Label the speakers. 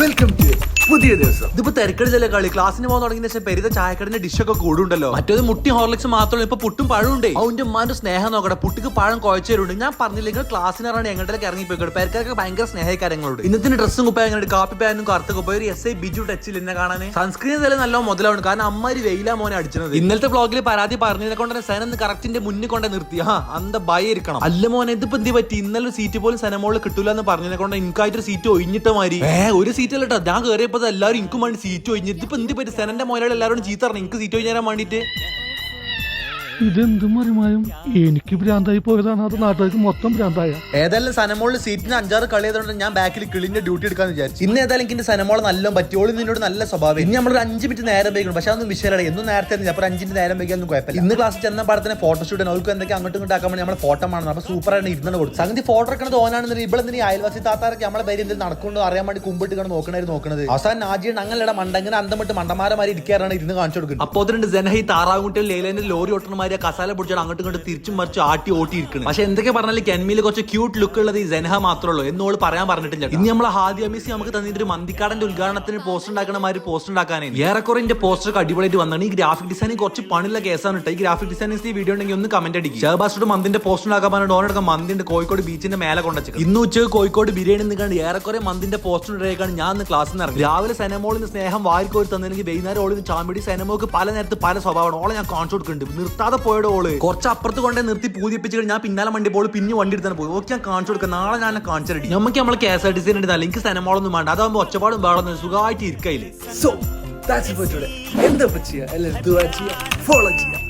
Speaker 1: Welcome to പുതിയ ദിവസം.
Speaker 2: ഇതിപ്പോ തിരക്കടിച്ചല്ലേ കളി. ക്ലാസ്സിന് പോകാൻ തുടങ്ങിയ ശേഷം പെരുത ഡിഷ് ഒക്കെ കൂടുണ്ടല്ലോ. മറ്റേത് മുട്ടി ഹോർലിക്സ് മാത്രമല്ല ഇപ്പൊ പുട്ടും പഴമുണ്ട് ഉണ്ട്. അവന്റെ ഉമ്മാന്റെ സ്നേഹം നോക്കട്ടെ. പുട്ടിക്ക് പഴം കുഴച്ചവരുണ്ട് ഞാൻ പറഞ്ഞില്ലെങ്കിൽ ക്ലാസ്സിന് ഇറങ്ങി എങ്ങോട്ടേക്ക് ഇറങ്ങി പോയിക്കോട്ടെ പേർക്കൊക്കെ ഭയങ്കര സ്നേഹക്കാരങ്ങളുണ്ട് ഇന്നത്തെ ഡ്രസ്സും കുപ്പ എങ്ങനെ കാപ്പി പാനും കറുത്ത കുപ്പ ഒരു എസ് ഐ ബിജു ടച്ചിൽ എന്നെ കാണാൻ സൺസ്ക്രീൻ തന്നെ നല്ല മുതലാണ് കാരണം അമ്മാരി വെയിലാ മോനെ അടിച്ചത് ഇന്നത്തെ ബ്ലോഗിൽ പരാതി പറഞ്ഞതിനെ കൊണ്ട് തന്നെ സനന്ന് കറക്റ്റിന്റെ മുന്നിൽ കൊണ്ട് നിർത്തി. ആ അന്ത ഭയ ഇരിക്കണം. അല്ല മോനെ ഇതിപ്പോ എന്ത് പറ്റി? ഇന്നലെ സീറ്റ് പോലും സനമോൾ കിട്ടൂല എന്ന് പറഞ്ഞതിനെ കൊണ്ട് എനിക്കായിട്ടൊരു സീറ്റ് ഒഴിഞ്ഞിട്ട് മാതിരി. ഏ ഒരു സീറ്റ് അല്ലട്ടോ ഞാൻ കയറിയപ്പോ എല്ലാവരും എനിക്കും വേണ്ടി സീറ്റ് ഒഴിഞ്ഞു ഇതിപ്പോ എന്ത് പറ്റി? സെനന്റെ മോനോട് എല്ലാവരും ചീത്ത എനിക്ക് സീറ്റ് ഒഴിഞ്ഞു തരാൻ വേണ്ടിട്ട്
Speaker 3: ഇതെന്തും മറിമായും. എനിക്ക് ഭ്രാന്തായി പോയതാണ് അത്. നാട്ടുകാർക്ക് മൊത്തം ഭ്രാന്തായ.
Speaker 2: ഏതായാലും സനമോളിൽ സീറ്റിന് അഞ്ചാറ് കളി ചെയ്തോണ്ട് ഞാൻ ബാക്കിൽ കിളിന്റെ ഡ്യൂട്ടി എടുക്കാന്ന് വിചാരിച്ചു. ഇന്ന് ഏതായാലും എനിക്ക് സനമോള നല്ല പറ്റിയോളി നിന്നോട് നല്ല സ്വഭാവം. ഇനി നമ്മൾ ഒരു അഞ്ച് മിനിറ്റ് നേരം വൈകണം പക്ഷെ അതൊന്നും വിഷയമല്ല എന്നും നേരത്തെ. അപ്പൊ അഞ്ചിന്റെ നേരം വൈകിയൊന്നും കുഴപ്പമില്ല. ഇന്ന് ക്ലാസ് ചെന്ന പാടത്തിന് ഫോട്ടോഷൂട്ട് അവർക്ക് എന്തൊക്കെ അങ്ങോട്ടും ഇങ്ങോട്ടും ആക്കാൻ വേണ്ടി നമ്മളെ ഫോട്ടോ ആണ് അപ്പൊ സൂപ്പർ ആണ് ഇരുന്നു കൊടുത്തു. സംഗതി ഫോട്ടോ എടുക്കണത് ഓനാണെന്ന് ഇവിടെ എന്തിനാ അയൽവാസി താത്താരൊക്കെ നമ്മളെ പേര് എന്തെങ്കിലും നടക്കുന്നുണ്ടോ അറിയാൻ വേണ്ടി കുമ്പിട്ട് കാണാൻ നോക്കണായിരുന്നു നോക്കണത്. അവസാനം നാജിയുടെ അങ്ങനെയുള്ള മണ്ടങ്ങനെ അന്തം വിട്ട് മണ്ടന്മാരമാരി ഇരിക്കാറാണ് ഇരുന്ന് കാണിച്ചു കൊടുക്കുന്നത്. അപ്പോൾ അതിന്റെ ജനഹി താറാവുകുട്ടികൾ ലേലന്റെ ലോറി ഓട്ടണമാരി കസാല പിടിച്ചാൽ അങ്ങോട്ടും ഇങ്ങോട്ട് തിരിച്ചും മറിച്ച് ആട്ടി ഓട്ടി ഇരിക്കുന്നത് പക്ഷെ എന്തൊക്കെ പറഞ്ഞാലും കെൻമിയിൽ കുറച്ച് ക്യൂട്ട് ലുക്ക് ഉള്ളത് ഈ ജനഹ മാത്രമേ എന്നോട് പറയാൻ പറഞ്ഞിട്ടില്ല ഇനി നമ്മളെ ഹാദി അമീസി നമുക്ക് തന്നിട്ട് മന്തിക്കാടന്റെ ഉദ്ഘാടനത്തിന് പോസ്റ്റർ ഉണ്ടാക്കണ മാതിരി പോസ്റ്റർ ഉണ്ടാക്കാനേ. ഏറെക്കുറെ എന്റെ പോസ്റ്റർ അടിപൊളിയായിട്ട് വന്നാണ് ഈ ഗ്രാഫിക് ഡിസൈനിങ് കുറച്ച് പണിയുള്ള കേസാണ് കേട്ടോ. ഈ ഗ്രാഫിക് ഡിസൈനിങ് ഈ വീഡിയോ ഉണ്ടെങ്കിൽ ഒന്ന് കമന്റ് അടിക്കും. ഷെഹബാസ്റ്റോട് മന്തിന്റെ പോസ്റ്റർ ഉണ്ടാക്കാൻ പറഞ്ഞിട്ട് ഓനടക്കം മന്തിന്റെ കോഴിക്കോട് ബീച്ചിന്റെ മേലെ കൊണ്ടുവച്ചു ഇന്ന് ഉച്ചയ്ക്ക് കോഴിക്കോട് ബിരിയാണി നിൽക്കാണ്ട് ഏറെക്കുറെ മന്തിന്റെ പോസ്റ്റർ ഉണ്ടായിക്കാണ് ഞാൻ ഇന്ന് ക്ലാസ്സിൽ നിന്ന് ഇറങ്ങി. രാവിലെ സെനമോളിന് സ്നേഹം വാരിക്കോരി തന്നെങ്കിൽ വൈകുന്നേരം ഓളിന് ചാമ്പിടി സെനമോക്ക് പല നേരത്ത് പല സ്വഭാവമാണ്. ഓളെ ഞാൻ കാണിച്ചു കൊടുക്കുന്നുണ്ട്. നിർത്താതെ പോയുടെ ഓൾ. കുറച്ച് അപ്പുറത്ത് കൊണ്ടേ നിർത്തി പൂതിപ്പിച്ച് ഞാൻ പിന്നാലെ വണ്ടി പോൾ പിന്നെ വണ്ടി എടുത്താണ് പോയി ഓക്കെ ഞാൻ കാണിച്ചു കൊടുക്കാം. നാളെ ഞാൻ കാണിച്ചിട്ട് നമുക്ക് നമ്മൾ K S R T C ഉണ്ട് എനിക്ക് സിനിമകളൊന്നും വേണ്ട. അതാകുമ്പോൾ ഒച്ചപ്പാടും വേണമെന്ന് സുഖമായിട്ട് ഇരിക്കയില്ലേ
Speaker 1: സോ ദാറ്റ്സ് ഫോർ ടുഡേ എന്താ ചെയ്യുക ചെയ്യാ? എല്ലാവരും ഫോളോ ചെയ്യാ.